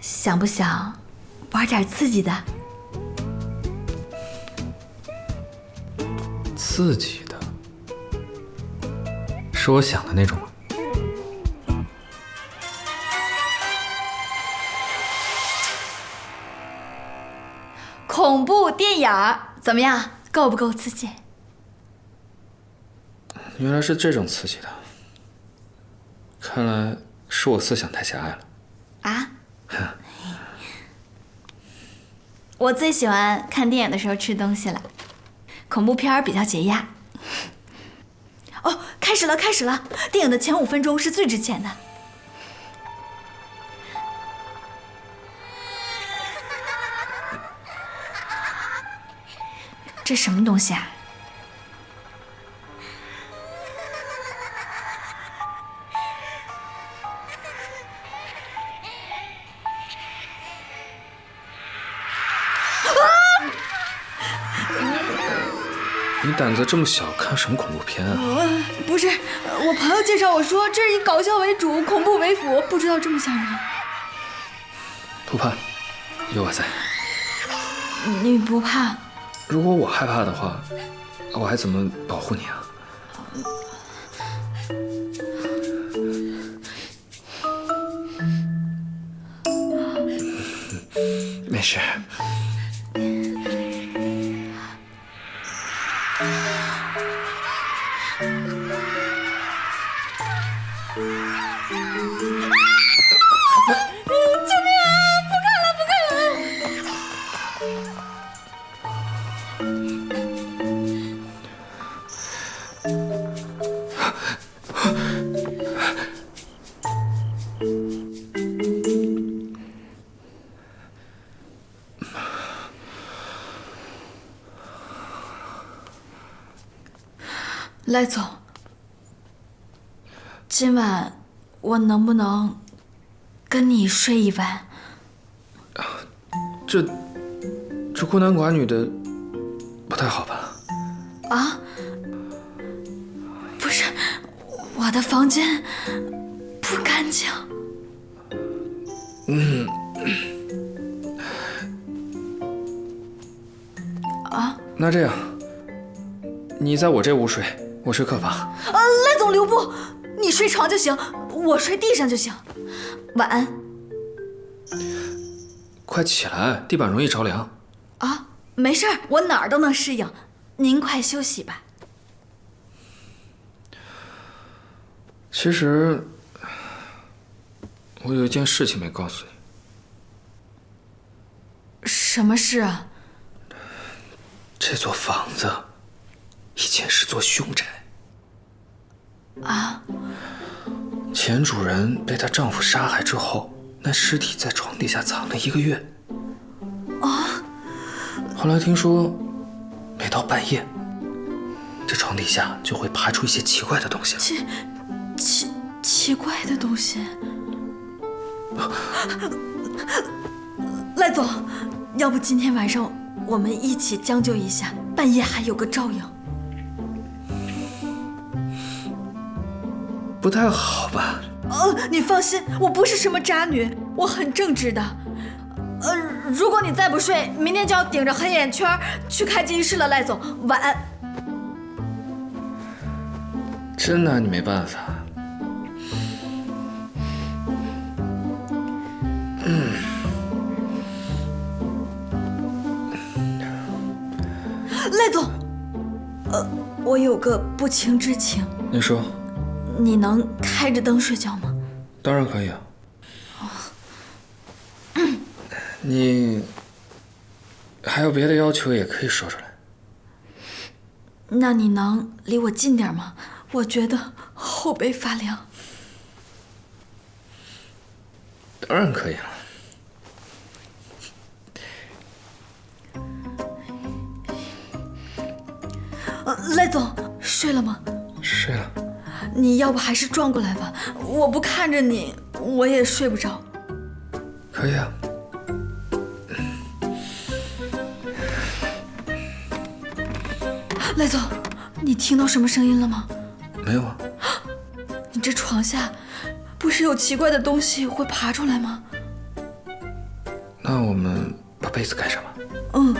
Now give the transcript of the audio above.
想不想玩点刺激的？刺激的，是我想的那种吗？恐怖电影儿怎么样？够不够刺激？原来是这种刺激的，看来是我思想太狭隘了。啊？我最喜欢看电影的时候吃东西了，恐怖片比较解压。哦，开始了，开始了！电影的前五分钟是最值钱的。这什么东西啊？你胆子这么小，看什么恐怖片啊？不是，我朋友介绍我说这是以搞笑为主，恐怖为辅，不知道这么吓人。不怕，有我在。你不怕？如果我害怕的话，我还怎么保护你啊？没事。thank you 赖总，今晚我能不能跟你睡一晚？这这孤男寡女的，不太好吧？啊？不是，我的房间不干净。嗯。啊？那这样，你在我这屋睡。我睡客房。啊，赖总留步，你睡床就行，我睡地上就行。晚安。快起来，地板容易着凉。啊，没事，我哪儿都能适应。您快休息吧。其实，我有一件事情没告诉你。什么事啊？这座房子。以前是座凶宅，啊！前主人被她丈夫杀害之后，那尸体在床底下藏了一个月。啊！后来听说，每到半夜，这床底下就会爬出一些奇怪的东西。奇奇奇怪的东西。赖总，要不今天晚上我们一起将就一下，半夜还有个照应。不太好吧？呃，你放心，我不是什么渣女，我很正直的。呃，如果你再不睡，明天就要顶着黑眼圈去开机室了，赖总，晚安。真拿你没办法。嗯。赖总，呃，我有个不情之请。你说。你能开着灯睡觉吗？当然可以啊。你还有别的要求也可以说出来。那你能离我近点吗？我觉得后背发凉。当然可以了。赖总，睡了吗？睡了。你要不还是转过来吧，我不看着你，我也睡不着。可以啊。赖总，你听到什么声音了吗？没有啊。你这床下不是有奇怪的东西会爬出来吗？那我们把被子盖上吧。嗯，